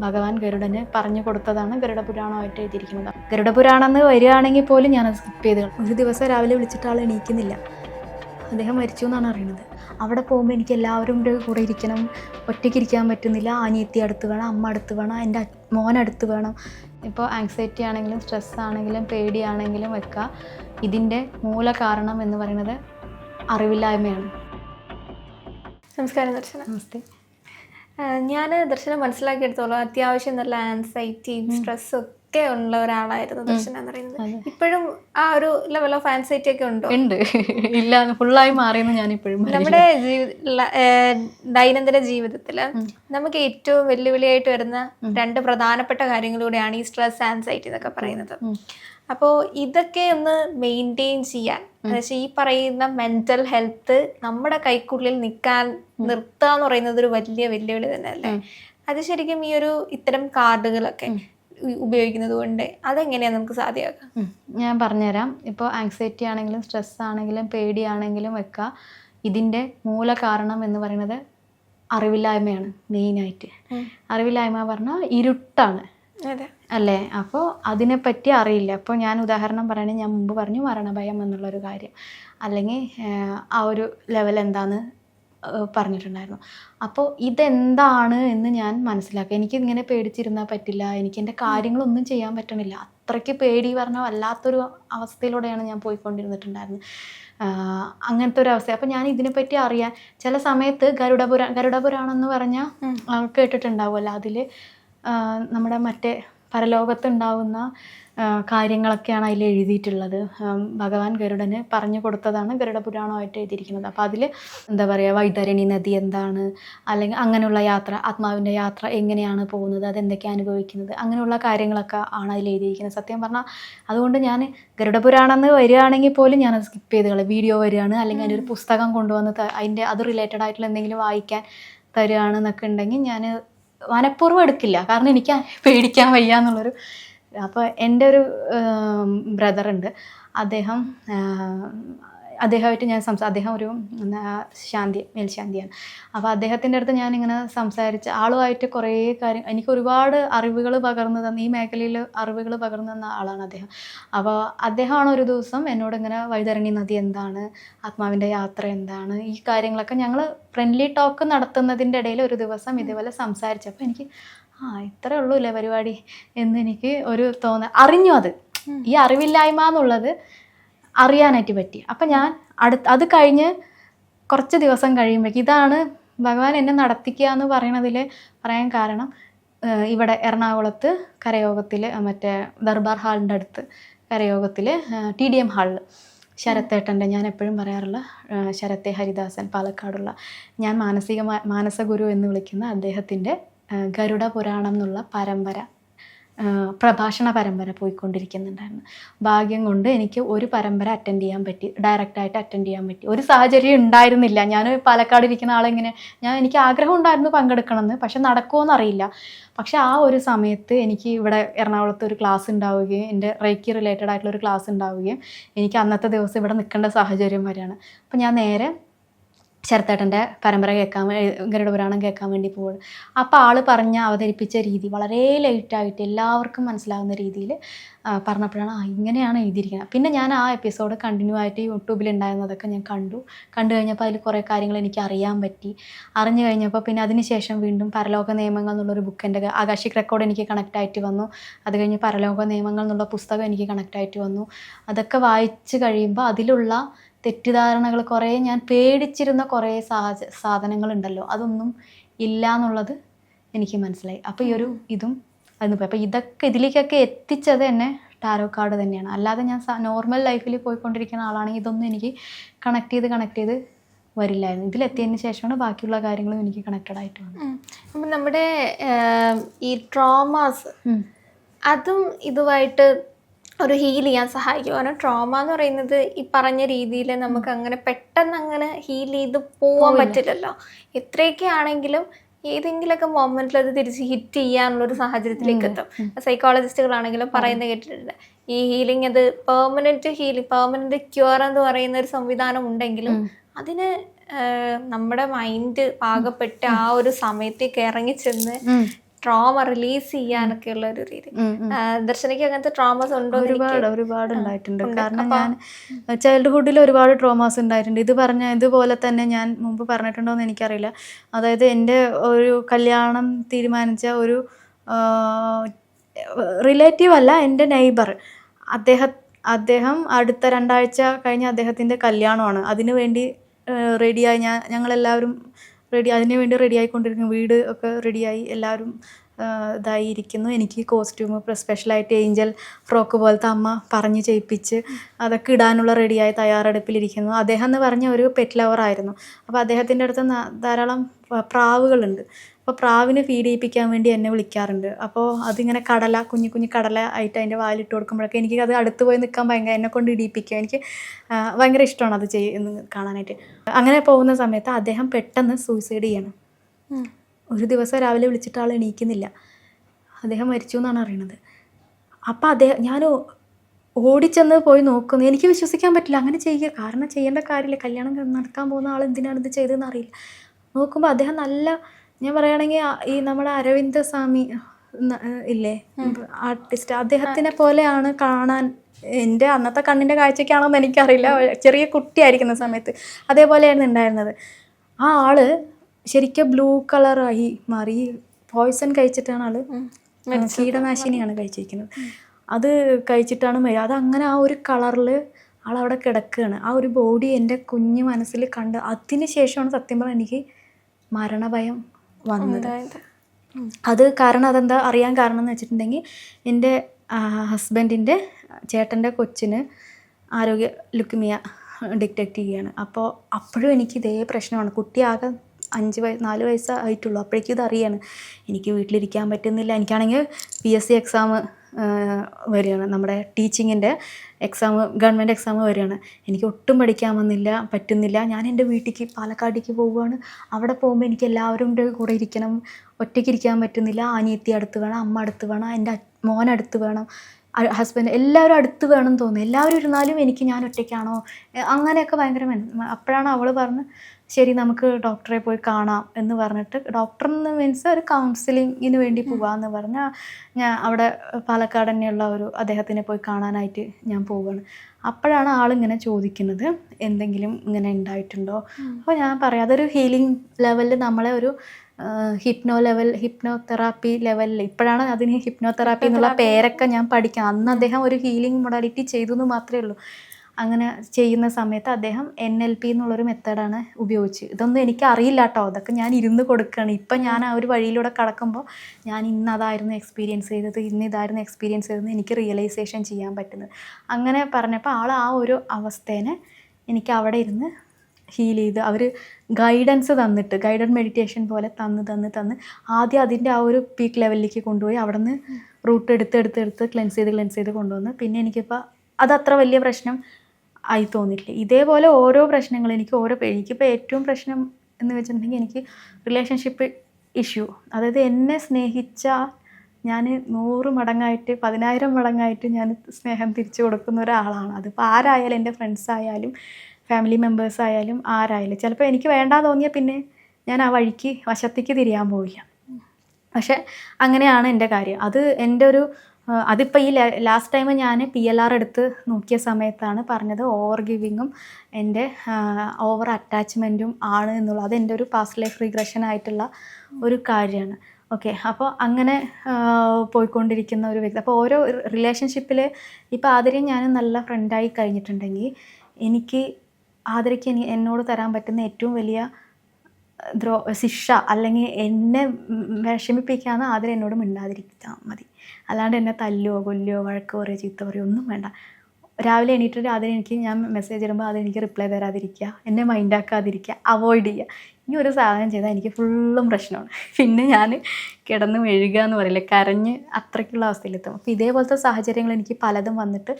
ഭഗവാൻ ഗരുഡന് പറഞ്ഞു കൊടുത്തതാണ് ഗരുഡ പുരാണമായിട്ട് എഴുതിയിരിക്കുന്നത്. ഗരുഡ പുരാണം എന്ന് വരികയാണെങ്കിൽ പോലും ഞാൻ സ്കിപ്പ് ചെയ്ത്. ഒരു ദിവസം രാവിലെ വിളിച്ചിട്ട് ആൾ എണീക്കുന്നില്ല. അദ്ദേഹം മരിച്ചു എന്നാണ് അറിയുന്നത്. അവിടെ പോകുമ്പോൾ എനിക്ക് എല്ലാവരും കൂടെ കൂടെ ഇരിക്കണം. ഒറ്റയ്ക്ക് ഇരിക്കാൻ പറ്റുന്നില്ല. അനിയത്തി അടുത്ത് വേണം അമ്മ അടുത്ത് വേണം എന്റെ മോൻ അടുത്ത് വേണം. ഇപ്പോൾ ആങ്സൈറ്റി ആണെങ്കിലും സ്ട്രെസ് ആണെങ്കിലും പേടിയാണെങ്കിലും ഒക്കെ ഇതിന്റെ മൂല കാരണം എന്ന് പറയുന്നത് അറിവില്ലായ്മയാണ്. നമസ്കാരം ദർശന. നമസ്തേ. ഞാൻ ദർശനം മനസ്സിലാക്കിയെടുത്തോളം അത്യാവശ്യം നല്ല ആൻസൈറ്റിയും സ്ട്രെസ്സും ഒക്കെ ഉള്ള ഒരാളായിരുന്നു ദർശന എന്ന് പറയുന്നത്. ഇപ്പോഴും ആ ഒരു ലെവൽ ഓഫ് ആൻസൈറ്റി ഒക്കെ ഉണ്ടോ? ഉണ്ട്. ഇല്ല ഫുള്ളായി മാറിയെന്ന് ഞാൻ ഇപ്പോഴും നമ്മുടെ ദൈനംദിന ജീവിതത്തിൽ നമുക്ക് ഏറ്റവും വെല്ലുവിളിയായിട്ട് വരുന്ന രണ്ട് പ്രധാനപ്പെട്ട കാര്യങ്ങളിലൂടെയാണ് ഈ സ്ട്രെസ് ആൻസൈറ്റി എന്നൊക്കെ പറയുന്നത്. അപ്പോൾ ഇതൊക്കെ ഒന്ന് മെയിന്റെയിൻ ചെയ്യാൻ അതായത് ഈ പറയുന്ന മെന്റൽ ഹെൽത്ത് നമ്മുടെ കൈക്കുള്ളിൽ നിൽക്കാൻ നിർത്തുക എന്ന് പറയുന്നത് ഒരു വലിയ വെല്ലുവിളി തന്നെയല്ലേ? അത് ശരിക്കും ഈ ഒരു ഇത്തരം കാർഡുകളൊക്കെ ഉപയോഗിക്കുന്നത് കൊണ്ട് അതെങ്ങനെയാണ് നമുക്ക് സാധ്യമാക്കാം? ഞാൻ പറഞ്ഞുതരാം. ഇപ്പോൾ ആങ്സൈറ്റി ആണെങ്കിലും സ്ട്രെസ് ആണെങ്കിലും പേടിയാണെങ്കിലും ഒക്കെ ഇതിന്റെ മൂല കാരണം എന്ന് പറയുന്നത് അറിവില്ലായ്മയാണ് മെയിനായിട്ട് അറിവില്ലായ്മ പറഞ്ഞാൽ ഇരുട്ടാണ്. അല്ലേ? അപ്പോൾ അതിനെപ്പറ്റി അറിയില്ല. അപ്പോൾ ഞാൻ ഉദാഹരണം പറയുകയാണെങ്കിൽ ഞാൻ മുമ്പ് പറഞ്ഞു മരണഭയം എന്നുള്ളൊരു കാര്യം. അല്ലെങ്കിൽ ആ ഒരു ലെവൽ എന്താന്ന് പറഞ്ഞിട്ടുണ്ടായിരുന്നു. അപ്പോൾ ഇതെന്താണ് എന്ന് ഞാൻ മനസ്സിലാക്കി. എനിക്ക് ഇങ്ങനെ പേടിച്ചിരുന്നാൽ പറ്റില്ല. എനിക്ക് എന്റെ കാര്യങ്ങളൊന്നും ചെയ്യാൻ പറ്റണില്ല. അത്രയ്ക്ക് പേടി പറഞ്ഞാൽ വല്ലാത്തൊരു അവസ്ഥയിലൂടെയാണ് ഞാൻ പോയിക്കൊണ്ടിരുന്നിട്ടുണ്ടായിരുന്നത്. അങ്ങനത്തെ ഒരു അവസ്ഥ. അപ്പോൾ ഞാൻ ഇതിനെപ്പറ്റി അറിയാൻ ചില സമയത്ത് ഗരുഡപുര ഗരുഡപുരാണം എന്ന് പറഞ്ഞാൽ കേട്ടിട്ടുണ്ടാവുമല്ലോ. അതിൽ നമ്മുടെ മറ്റേ പരലോകത്തുണ്ടാവുന്ന കാര്യങ്ങളൊക്കെയാണ് അതിൽ എഴുതിയിട്ടുള്ളത്. ഭഗവാൻ ഗരുഡന് പറഞ്ഞു കൊടുത്തതാണ് ഗരുഡ പുരാണമായിട്ട് എഴുതിയിരിക്കുന്നത്. അപ്പോൾ അതിൽ എന്താ പറയുക വൈതരണി നദി എന്താണ് അല്ലെങ്കിൽ അങ്ങനെയുള്ള യാത്ര ആത്മാവിന്റെ യാത്ര എങ്ങനെയാണ് പോകുന്നത് അതെന്തൊക്കെയാണ് അനുഭവിക്കുന്നത് അങ്ങനെയുള്ള കാര്യങ്ങളൊക്കെ ആണ് അതിൽ എഴുതിയിരിക്കുന്നത്. സത്യം പറഞ്ഞാൽ അതുകൊണ്ട് ഞാൻ ഗരുഡ പുരാണം എന്ന് വരികയാണെങ്കിൽ പോലും ഞാനത് സ്കിപ്പ് ചെയ്ത് കളയും വീഡിയോ വരികയാണ് അല്ലെങ്കിൽ അതിന്റെ ഒരു പുസ്തകം കൊണ്ടുവന്ന് അതിന്റെ അത് റിലേറ്റഡ് ആയിട്ടുള്ള എന്തെങ്കിലും വായിക്കാൻ തരികയാണെന്നൊക്കെ ഉണ്ടെങ്കിൽ ഞാൻ മനഃപൂർവം എടുക്കില്ല. കാരണം എനിക്ക് പേടിക്കാൻ വയ്യ എന്നുള്ളൊരു അപ്പോൾ എന്റെ ഒരു ബ്രദറുണ്ട് അദ്ദേഹം അദ്ദേഹമായിട്ട് ഞാൻ സംസാ അദ്ദേഹം ഒരു ശാന്തി മേൽശാന്തിയാണ്. അപ്പോൾ അദ്ദേഹത്തിന്റെ അടുത്ത് ഞാനിങ്ങനെ സംസാരിച്ച് ആളുമായിട്ട് കുറേ കാര്യം എനിക്ക് ഒരുപാട് അറിവുകൾ പകർന്നു തന്ന ഈ മേഖലയിൽ അറിവുകൾ പകർന്നു തന്ന ആളാണ് അദ്ദേഹം. അപ്പോൾ അദ്ദേഹമാണ് ഒരു ദിവസം എന്നോട് ഇങ്ങനെ വൈതരണി നദി എന്താണ്? ആത്മാവിന്റെ യാത്ര എന്താണ്? ഈ കാര്യങ്ങളൊക്കെ ഞങ്ങൾ ഫ്രണ്ട്ലി ടോക്ക് നടത്തുന്നതിന്റെ ഇടയിൽ ഒരു ദിവസം ഇതുപോലെ സംസാരിച്ചപ്പോൾ എനിക്ക് ആ ഇത്രയേ ഉള്ളൂ അല്ലേ പരിപാടി? എന്ന് എനിക്ക് ഒരു തോന്ന അറിഞ്ഞു അത്. ഈ അറിവില്ലായ്മ എന്നുള്ളത് അറിയാനായിട്ട് പറ്റി. അപ്പം ഞാൻ അടുത്ത് അത് കഴിഞ്ഞ് കുറച്ച് ദിവസം കഴിയുമ്പോഴേക്കും ഇതാണ് ഭഗവാൻ എന്നെ നടത്തിക്കുക എന്ന് പറയണതിൽ പറയാൻ കാരണം ഇവിടെ എറണാകുളത്ത് കരയോഗത്തിൽ മറ്റേ ദർബാർ ഹാളിന്റെ അടുത്ത് കരയോഗത്തിൽ ടി ഡി എം ഹാളിൽ ശരത്തേട്ടന്റെ ഞാൻ എപ്പോഴും പറയാറുള്ള ശരത്തെ ഹരിദാസൻ പാലക്കാടുള്ള ഞാൻ മാനസിക മാനസഗുരു എന്ന് വിളിക്കുന്ന അദ്ദേഹത്തിന്റെ ഗരുഡ പുരാണം എന്നുള്ള പരമ്പര പ്രഭാഷണ പരമ്പര പോയിക്കൊണ്ടിരിക്കുന്നുണ്ടായിരുന്നു. ഭാഗ്യം കൊണ്ട് എനിക്ക് ഒരു പരമ്പര അറ്റൻഡ് ചെയ്യാൻ പറ്റി ഡയറക്റ്റായിട്ട് അറ്റൻഡ് ചെയ്യാൻ പറ്റി. ഒരു സാഹചര്യം ഉണ്ടായിരുന്നില്ല. ഞാൻ പാലക്കാട് ഇരിക്കുന്ന ആളെങ്ങനെ ഞാൻ എനിക്ക് ആഗ്രഹം ഉണ്ടായിരുന്നു പങ്കെടുക്കണമെന്ന് പക്ഷെ നടക്കുമോയെന്ന് അറിയില്ല പക്ഷെ ആ ഒരു സമയത്ത് എനിക്ക് ഇവിടെ എറണാകുളത്ത് ഒരു ക്ലാസ് ഉണ്ടാവുകയും എന്റെ റേക്കി റിലേറ്റഡ് ആയിട്ടുള്ള ഒരു ക്ലാസ് ഉണ്ടാവുകയും എനിക്ക് അന്നത്തെ ദിവസം ഇവിടെ നിൽക്കേണ്ട സാഹചര്യം വരെയാണ്. അപ്പം ഞാൻ നേരെ ശരത്തേട്ടന്റെ പരമ്പര കേൾക്കാൻ ഗരുഡ പുരാണം കേൾക്കാൻ വേണ്ടി പോവുകയാണ്. അപ്പോൾ ആൾ പറഞ്ഞ അവതരിപ്പിച്ച രീതി വളരെ ലൈറ്റായിട്ട് എല്ലാവർക്കും മനസ്സിലാകുന്ന രീതിയിൽ പറഞ്ഞപ്പോഴാണ് ആ ഇങ്ങനെയാണ് എഴുതിയിരിക്കുന്നത്. പിന്നെ ഞാൻ ആ എപ്പിസോഡ് കണ്ടിന്യൂ ആയിട്ട് യൂട്യൂബിൽ ഉണ്ടായിരുന്നതൊക്കെ ഞാൻ കണ്ടു. കണ്ടു കഴിഞ്ഞപ്പോൾ അതിൽ കുറേ കാര്യങ്ങൾ എനിക്ക് അറിയാൻ പറ്റി. അറിഞ്ഞു കഴിഞ്ഞപ്പോൾ പിന്നെ അതിനുശേഷം വീണ്ടും പരലോക നിയമങ്ങൾ എന്നുള്ളൊരു ബുക്ക് എന്റെ ആകാശിക് റെക്കോർഡ് എനിക്ക് കണക്റ്റ് ആയിട്ട് വന്നു. അത് കഴിഞ്ഞ് പരലോക നിയമങ്ങൾ എന്നുള്ള പുസ്തകം എനിക്ക് കണക്റ്റ് ആയിട്ട് വന്നു. അതൊക്കെ വായിച്ചു കഴിയുമ്പോൾ അതിലുള്ള തെറ്റിദ്ധാരണകൾ കുറേ ഞാൻ പേടിച്ചിരുന്ന കുറേ സാഹച സാധനങ്ങളുണ്ടല്ലോ. അതൊന്നും ഇല്ല എന്നുള്ളത് എനിക്ക് മനസ്സിലായി. അപ്പോൾ ഈ ഒരു ഇതും അതിന് പോയി. അപ്പോൾ ഇതൊക്കെ ഇതിലേക്കൊക്കെ എത്തിച്ചത് എന്നെ ടാരോ കാർഡ് തന്നെയാണ്. അല്ലാതെ ഞാൻ നോർമൽ ലൈഫിൽ പോയിക്കൊണ്ടിരിക്കുന്ന ആളാണെങ്കിൽ ഇതൊന്നും എനിക്ക് കണക്ട് ചെയ്ത് കണക്ട് ചെയ്ത് വരില്ലായിരുന്നു. ഇതിലെത്തിയതിന് ശേഷമാണ് ബാക്കിയുള്ള കാര്യങ്ങളും എനിക്ക് കണക്റ്റഡ് ആയിട്ട് വന്നത്. അപ്പം നമ്മുടെ ഈ ട്രോമാസ് അതും ഇതുമായിട്ട് ഒരു ഹീൽ ചെയ്യാൻ സഹായിക്കും. കാരണം ട്രോമ എന്ന് പറയുന്നത് ഈ പറഞ്ഞ രീതിയിൽ നമുക്ക് അങ്ങനെ പെട്ടെന്ന് അങ്ങനെ ഹീൽ ചെയ്ത് പോവാൻ പറ്റില്ലല്ലോ. എത്രയൊക്കെ ആണെങ്കിലും ഏതെങ്കിലുമൊക്കെ മൊമെന്റിൽ അത് തിരിച്ച് ഹിറ്റ് ചെയ്യാനുള്ള ചെയ്യാനുള്ളൊരു സാഹചര്യത്തിലേക്ക് എത്തും. സൈക്കോളജിസ്റ്റുകളാണെങ്കിലും പറയുന്നത് കേട്ടിട്ടുണ്ട്. ഈ ഹീലിംഗ് അത് പെർമനന്റ് ഹീലിംഗ് പെർമനന്റ് ക്യൂർ എന്ന് പറയുന്ന ഒരു സംവിധാനം ഉണ്ടെങ്കിലും അതിന് നമ്മുടെ മൈൻഡ് പാകപ്പെട്ട് ആ ഒരു സമയത്തേക്ക് ഇറങ്ങി ചെന്ന് ഉം. ട്രോമ റിലീസ് ചെയ്യാനൊക്കെ ഉള്ള ഒരു രീതി. ദർശനയ്ക്ക് അങ്ങനത്തെ ട്രോമാസ് ഉണ്ടോ ഒരുപാട് ഒരുപാട് ഉണ്ടായിട്ടുണ്ട്. കാരണം ഞാൻ ചൈൽഡ്ഹുഡിൽ ഒരുപാട് ട്രോമാസ് ഉണ്ടായിട്ടുണ്ട്. ഇത് പറഞ്ഞ ഇതുപോലെ തന്നെ ഞാൻ മുമ്പ് പറഞ്ഞിട്ടുണ്ടോ എന്ന് എനിക്കറിയില്ല. അതായത് എന്റെ ഒരു കല്യാണം തീരുമാനിച്ച ഒരു റിലേറ്റീവ് അല്ല എന്റെ നെയ്ബർ അദ്ദേഹം അദ്ദേഹം അടുത്ത രണ്ടാഴ്ച കഴിഞ്ഞ് അദ്ദേഹത്തിന്റെ കല്യാണമാണ്. അതിനു വേണ്ടി റെഡിയായി ഞാൻ ഞങ്ങളെല്ലാവരും റെഡി അതിന് വേണ്ടി റെഡി ആയിക്കൊണ്ടിരിക്കുന്നു വീട് ഒക്കെ റെഡിയായി എല്ലാവരും ഇതായിരിക്കുന്നു. എനിക്ക് കോസ്റ്റ്യൂം സ്പെഷ്യലായിട്ട് ഏഞ്ചൽ ഫ്രോക്ക് പോലത്തെ അമ്മ പറഞ്ഞ് ചെയ്യിപ്പിച്ച് അതൊക്കെ ഇടാനുള്ള റെഡിയായി തയ്യാറെടുപ്പിലിരിക്കുന്നു. അദ്ദേഹം എന്ന് പറഞ്ഞ ഒരു പെറ്റ് ലവർ ആയിരുന്നു. അപ്പോൾ അദ്ദേഹത്തിന്റെ അടുത്ത് ധാരാളം പ്രാവുകളുണ്ട്. അപ്പോൾ പ്രാവിനെ ഫീഡ് ചെയ്യിപ്പിക്കാൻ വേണ്ടി എന്നെ വിളിക്കാറുണ്ട്. അപ്പോൾ അതിങ്ങനെ കടല കുഞ്ഞു കുഞ്ഞു കടല ആയിട്ട് അതിന്റെ വാലിട്ട് കൊടുക്കുമ്പോഴൊക്കെ എനിക്ക് അത് അടുത്ത് പോയി നിൽക്കാൻ ഭയങ്കര എന്നെ കൊണ്ട് ഇടിയിപ്പിക്കുക. എനിക്ക് ഭയങ്കര ഇഷ്ടമാണ് അത് ചെയ്യുന്ന കാണാനായിട്ട്. അങ്ങനെ പോകുന്ന സമയത്ത് അദ്ദേഹം പെട്ടെന്ന് സൂയിസൈഡ് ചെയ്യണം. ഒരു ദിവസം രാവിലെ വിളിച്ചിട്ട് ആൾ എണീക്കുന്നില്ല. അദ്ദേഹം മരിച്ചു എന്നാണ് അറിയണത്. അപ്പോൾ അദ്ദേഹം ഞാൻ ഓടിച്ചെന്ന് പോയി നോക്കുന്നു. എനിക്ക് വിശ്വസിക്കാൻ പറ്റില്ല. അങ്ങനെ ചെയ്യുക. കാരണം ചെയ്യേണ്ട കാര്യമില്ല. കല്യാണം നടക്കാൻ പോകുന്ന ആൾ എന്തിനാണ് ഇത് ചെയ്തതെന്ന് അറിയില്ല. നോക്കുമ്പോൾ അദ്ദേഹം നല്ല ഞാൻ പറയുകയാണെങ്കിൽ ഈ നമ്മുടെ അരവിന്ദ സ്വാമി ഇല്ലേ? ആർട്ടിസ്റ്റ്. അദ്ദേഹത്തിനെ പോലെയാണ് കാണാൻ എന്റെ അന്നത്തെ കണ്ണിന്റെ കാഴ്ചയ്ക്കാണോ എന്ന് എനിക്കറിയില്ല. ചെറിയ കുട്ടിയായിരിക്കുന്ന സമയത്ത് അതേപോലെയായിരുന്നു ഉണ്ടായിരുന്നത്. ആ ആൾ ശരിക്കും ബ്ലൂ കളറായി മാറി. പോയ്സൺ കഴിച്ചിട്ടാണ് ആൾ കീടനാശിനിയാണ് കഴിച്ചിരിക്കുന്നത്. അത് കഴിച്ചിട്ടാണ് വരിക. അത് അങ്ങനെ ആ ഒരു കളറിൽ ആളവിടെ കിടക്കുകയാണ്. ആ ഒരു ബോഡി എന്റെ കുഞ്ഞു മനസ്സിൽ കണ്ട് അതിന് ശേഷമാണ് സത്യം പറഞ്ഞാൽ എനിക്ക് മരണഭയം വന്നത്. അത് കാരണം അതെന്താ അറിയാൻ കാരണം എന്ന് വെച്ചിട്ടുണ്ടെങ്കിൽ എന്റെ ഹസ്ബൻഡിന്റെ ചേട്ടന്റെ കൊച്ചിന് ആരോഗ്യ ലുക്കിമിയ ഡിറ്റക്റ്റ് ചെയ്യുകയാണ്. അപ്പോൾ അപ്പോഴും എനിക്ക് ഇതേ പ്രശ്നമാണ്. കുട്ടി ആകെ അഞ്ച് വയസ്സ് നാല് വയസ്സായിട്ടുള്ളൂ അപ്പോഴേക്കും ഇത് അറിയാണ്. എനിക്ക് വീട്ടിലിരിക്കാൻ പറ്റുന്നില്ല. എനിക്കാണെങ്കിൽ പി എസ് സി എക്സാം വരികയാണ്. നമ്മുടെ ടീച്ചിങ്ങിന്റെ എക്സാം ഗവൺമെന്റ് എക്സാം വരികയാണ്. എനിക്ക് ഒട്ടും പഠിക്കാൻ വന്നില്ല പറ്റുന്നില്ല. ഞാൻ എന്റെ വീട്ടിലേക്ക് പാലക്കാട്ടേക്ക് പോവുകയാണ്. അവിടെ പോകുമ്പോൾ എനിക്ക് എല്ലാവരും കൂടെ ഇരിക്കണം. ഒറ്റയ്ക്ക് ഇരിക്കാൻ പറ്റുന്നില്ല. അനിയത്തി അടുത്ത് വേണം അമ്മ അടുത്ത് വേണം എന്റെ മോൻ അടുത്ത് വേണം. ഹസ്ബൻഡ് എല്ലാവരും അടുത്ത് വേണം തോന്നുന്നു. എല്ലാവരും ഇരുന്നാലും എനിക്ക് ഞാൻ ഒറ്റയ്ക്കാണോ? അങ്ങനെയൊക്കെ ഭയങ്കര അപ്പോഴാണ് അവൾ പറഞ്ഞ് ശരി നമുക്ക് ഡോക്ടറെ പോയി കാണാം എന്ന് പറഞ്ഞിട്ട് ഡോക്ടർ എന്ന് മീൻസ് ഒരു കൗൺസിലിങ്ങിന് വേണ്ടി പോവാന്ന് പറഞ്ഞാൽ ഞാൻ അവിടെ പാലക്കാട് തന്നെയുള്ള ഒരു അദ്ദേഹത്തിനെ പോയി കാണാനായിട്ട് ഞാൻ പോവുകയാണ് അപ്പോഴാണ് ആളിങ്ങനെ ചോദിക്കുന്നത് എന്തെങ്കിലും ഇങ്ങനെ ഉണ്ടായിട്ടുണ്ടോ? അപ്പോൾ ഞാൻ പറയാം അതൊരു ഹീലിംഗ് ലെവലിൽ നമ്മളെ ഒരു ഹിപ്നോ ലെവൽ ഹിപ്നോ തെറാപ്പി ലെവലിൽ ഇപ്പോഴാണ് അതിന് ഹിപ്നോ തെറാപ്പി എന്നുള്ള പേരൊക്കെ ഞാൻ പഠിക്കാം അന്ന് അദ്ദേഹം ഒരു ഹീലിംഗ് മൊഡാലിറ്റി ചെയ്തു എന്ന് മാത്രമേ ഉള്ളൂ. അങ്ങനെ ചെയ്യുന്ന സമയത്ത് അദ്ദേഹം എൻ എൽ പി എന്നുള്ളൊരു മെത്തേഡാണ് ഉപയോഗിച്ച്. ഇതൊന്നും എനിക്ക് അറിയില്ല കേട്ടോ. അതൊക്കെ ഞാൻ ഇരുന്ന് കൊടുക്കുകയാണ് ഇപ്പം ഞാൻ ആ ഒരു വഴിയിലൂടെ കടക്കുമ്പോൾ ഞാൻ ഇന്ന് അതായിരുന്നു എക്സ്പീരിയൻസ് ചെയ്തത് ഇന്ന് ഇതായിരുന്നു എക്സ്പീരിയൻസ് ചെയ്തത് എനിക്ക് റിയലൈസേഷൻ ചെയ്യാൻ പറ്റുന്നത്. അങ്ങനെ പറഞ്ഞപ്പോൾ ആൾ ആ ഒരു അവസ്ഥേനെ എനിക്ക് അവിടെ ഇരുന്ന് ഹീൽ ചെയ്ത് അവർ ഗൈഡൻസ് തന്നിട്ട് ഗൈഡഡ് മെഡിറ്റേഷൻ പോലെ തന്ന് തന്ന് തന്ന് ആദ്യം അതിന്റെ ആ ഒരു പീക്ക് ലെവലിലേക്ക് കൊണ്ടുപോയി അവിടെ നിന്ന് റൂട്ട് എടുത്ത് എടുത്ത് എടുത്ത് ക്ലെൻസ് ചെയ്ത് ക്ലെൻസ് ചെയ്ത് കൊണ്ടുവന്ന് പിന്നെ എനിക്കിപ്പോൾ അത് അത്ര വലിയ പ്രശ്നം ആയി തോന്നിയിട്ടില്ല ഇതേപോലെ ഓരോ പ്രശ്നങ്ങൾ എനിക്ക് ഓരോ എനിക്കിപ്പോൾ ഏറ്റവും പ്രശ്നം എന്ന് വെച്ചിട്ടുണ്ടെങ്കിൽ എനിക്ക് റിലേഷൻഷിപ്പ് ഇഷ്യൂ അതായത് എന്നെ സ്നേഹിച്ച ഞാൻ നൂറ് മടങ്ങായിട്ട് പതിനായിരം മടങ്ങായിട്ട് ഞാൻ സ്നേഹം തിരിച്ചു കൊടുക്കുന്ന ഒരാളാണ്. അതിപ്പോൾ ആരായാലും എന്റെ ഫ്രണ്ട്സ് ആയാലും ഫാമിലി മെമ്പേഴ്സ് ആയാലും ആരായാലും ചിലപ്പോൾ എനിക്ക് വേണ്ടാ തോന്നിയാൽ പിന്നെ ഞാൻ ആ വഴിക്ക് വശത്തേക്ക് തിരിയാൻ പോവില്ല. പക്ഷെ അങ്ങനെയാണ് എന്റെ കാര്യം. അത് എന്റെ ഒരു അതിപ്പോൾ ഈ ലാസ്റ്റ് ടൈം ഞാൻ പി എൽ ആർ എടുത്ത് നോക്കിയ സമയത്താണ് പറഞ്ഞത് ഓവർ ഗിവിങ്ങും എന്റെ ഓവർ അറ്റാച്ച്മെന്റും ആണ് എന്നുള്ളത് അതെന്റെ ഒരു പാസ്റ്റ് ലൈഫ് റിഗ്രഷൻ ആയിട്ടുള്ള ഒരു കാര്യമാണ്. ഓക്കെ അപ്പോൾ അങ്ങനെ പോയിക്കൊണ്ടിരിക്കുന്ന ഒരു വ്യക്തി അപ്പോൾ ഓരോ റിലേഷൻഷിപ്പിൽ ഇപ്പോൾ ആദ്യം ഞാൻ നല്ല ഫ്രണ്ടായി കഴിഞ്ഞിട്ടുണ്ടെങ്കിൽ എനിക്ക് ആദരയ്ക്ക് എനി എന്നോട് തരാൻ പറ്റുന്ന ഏറ്റവും വലിയ ദ്രോ ശിക്ഷ അല്ലെങ്കിൽ എന്നെ വിഷമിപ്പിക്കാന്ന് ആദരം എന്നോട് മിണ്ടാതിരിച്ചാൽ മതി. അല്ലാണ്ട് എന്നെ തല്ലുവോ കൊല്ലുവോ വഴക്കോ പറയുകയോ ചീത്ത പറയുകയോ ഒന്നും വേണ്ട. രാവിലെ എണീറ്റിട്ട് ആദരം എനിക്ക് ഞാൻ മെസ്സേജ് ഇടുമ്പോൾ അത് എനിക്ക് റിപ്ലൈ തരാതിരിക്കുക എന്നെ മൈൻഡാക്കാതിരിക്കുക അവോയ്ഡ് ചെയ്യുക. ഇനി ഒരു സാധനം ചെയ്താൽ എനിക്ക് ഫുള്ളും പ്രശ്നമാണ്. പിന്നെ ഞാൻ കിടന്ന് മെഴുകുക എന്ന് പറയില്ല കരഞ്ഞ് അത്രയ്ക്കുള്ള അവസ്ഥയിലെത്തും. അപ്പോൾ ഇതേപോലത്തെ സാഹചര്യങ്ങൾ എനിക്ക് പലതും വന്നിട്ട്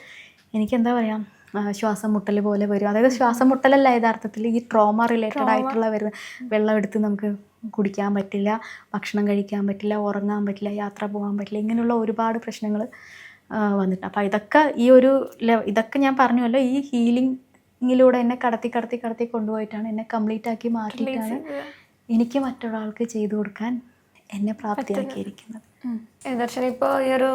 എനിക്കെന്താ പറയുക ശ്വാസം മുട്ടൽ പോലെ വരും. അതായത് ശ്വാസം മുട്ടലല്ല യഥാർത്ഥത്തിൽ ഈ ട്രോമ റിലേറ്റഡ് ആയിട്ടുള്ള വരുന്ന വെള്ളം എടുത്ത് നമുക്ക് കുടിക്കാൻ പറ്റില്ല ഭക്ഷണം കഴിക്കാൻ പറ്റില്ല ഉറങ്ങാൻ പറ്റില്ല യാത്ര പോകാൻ പറ്റില്ല ഇങ്ങനെയുള്ള ഒരുപാട് പ്രശ്നങ്ങൾ വന്നിട്ടുണ്ട് അപ്പോൾ ഇതൊക്കെ ഈ ഒരു ഇതൊക്കെ ഞാൻ പറഞ്ഞല്ലോ ഈ ഹീലിംഗിലൂടെ എന്നെ കടത്തി കടത്തി കടത്തി കൊണ്ടുപോയിട്ടാണ് എന്നെ കംപ്ലീറ്റ് ആക്കി മാറ്റിയിട്ടാണ് എനിക്ക് മറ്റൊരാൾക്ക് ചെയ്തു കൊടുക്കാൻ എന്നെ പ്രാപ്തിയാക്കിയിരിക്കുന്നത്. ദർശന ഇപ്പോൾ ഈ ഒരു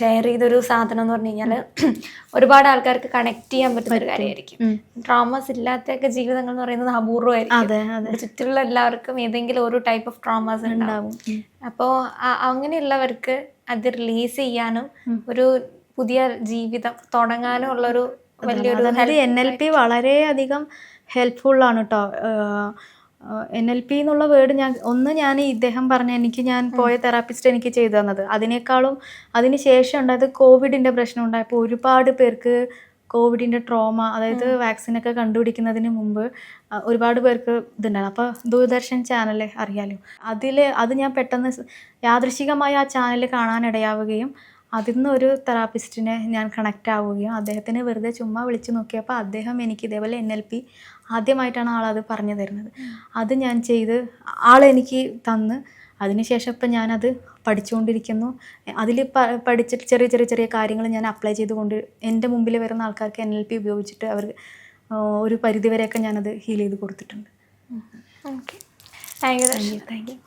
ഷെയർ ചെയ്തൊരു സാധനം എന്ന് പറഞ്ഞു കഴിഞ്ഞാൽ ഒരുപാട് ആൾക്കാർക്ക് കണക്ട് ചെയ്യാൻ പറ്റുന്ന ഒരു കാര്യമായിരിക്കും. ട്രോമസ് ഇല്ലാത്തൊക്കെ ജീവിതങ്ങൾ എന്ന് പറയുന്നത് അപൂർവമായിരിക്കും. ചുറ്റിലുള്ള എല്ലാവർക്കും ഏതെങ്കിലും ഒരു ടൈപ്പ് ഓഫ് ട്രോമാസ് ഉണ്ടാവും. അപ്പോൾ അങ്ങനെയുള്ളവർക്ക് അത് റിലീസ് ചെയ്യാനും ഒരു പുതിയ ജീവിതം തുടങ്ങാനും ഉള്ളൊരു വലിയൊരു എൻ എൽ പി വളരെയധികം ഹെൽപ്ഫുള്ളാണ് കേട്ടോ എൻ എൽ പി എന്നുള്ള വേർഡ് ഞാൻ ഒന്ന് ഞാൻ ഇദ്ദേഹം പറഞ്ഞ എനിക്ക് ഞാൻ പോയ തെറാപ്പിസ്റ്റ് എനിക്ക് ചെയ്തു തന്നത്. അതിനേക്കാളും അതിന് ശേഷം ഉണ്ടായത് കോവിഡിന്റെ പ്രശ്നം ഉണ്ടായപ്പോൾ ഒരുപാട് പേർക്ക് കോവിഡിന്റെ ട്രോമ അതായത് വാക്സിനൊക്കെ കണ്ടുപിടിക്കുന്നതിന് മുമ്പ് ഒരുപാട് പേർക്ക് ഇതുണ്ടായിരുന്നു. അപ്പോൾ ദൂരദർശൻ ചാനൽ അറിയാലോ. അതിൽ അത് ഞാൻ പെട്ടെന്ന് യാദൃശികമായി ആ ചാനൽ കാണാനിടയാവുകയും അതിൽ നിന്ന് ഒരു തെറാപ്പിസ്റ്റിനെ ഞാൻ കണക്റ്റ് ആവുകയും അദ്ദേഹത്തിന് വെറുതെ ചുമ്മാ വിളിച്ചു നോക്കിയപ്പോൾ അദ്ദേഹം എനിക്ക് ഇതേപോലെ എൻ എൽ പി ആദ്യമായിട്ടാണ് ആളത് പറഞ്ഞു തരുന്നത്. അത് ഞാൻ ചെയ്ത് ആളെനിക്ക് തന്ന്. അതിനുശേഷം ഇപ്പം ഞാനത് പഠിച്ചുകൊണ്ടിരിക്കുന്നു. അതിൽ പഠിച്ചിട്ട് ചെറിയ ചെറിയ ചെറിയ കാര്യങ്ങൾ ഞാൻ അപ്ലൈ ചെയ്തുകൊണ്ട് എന്റെ മുമ്പിൽ വരുന്ന ആൾക്കാർക്ക് എൻ എൽ പി ഉപയോഗിച്ചിട്ട് അവർ ഒരു പരിധിവരെയൊക്കെ ഞാനത് ഹീൽ ചെയ്ത് കൊടുത്തിട്ടുണ്ട്. Okay. Thank you thank you.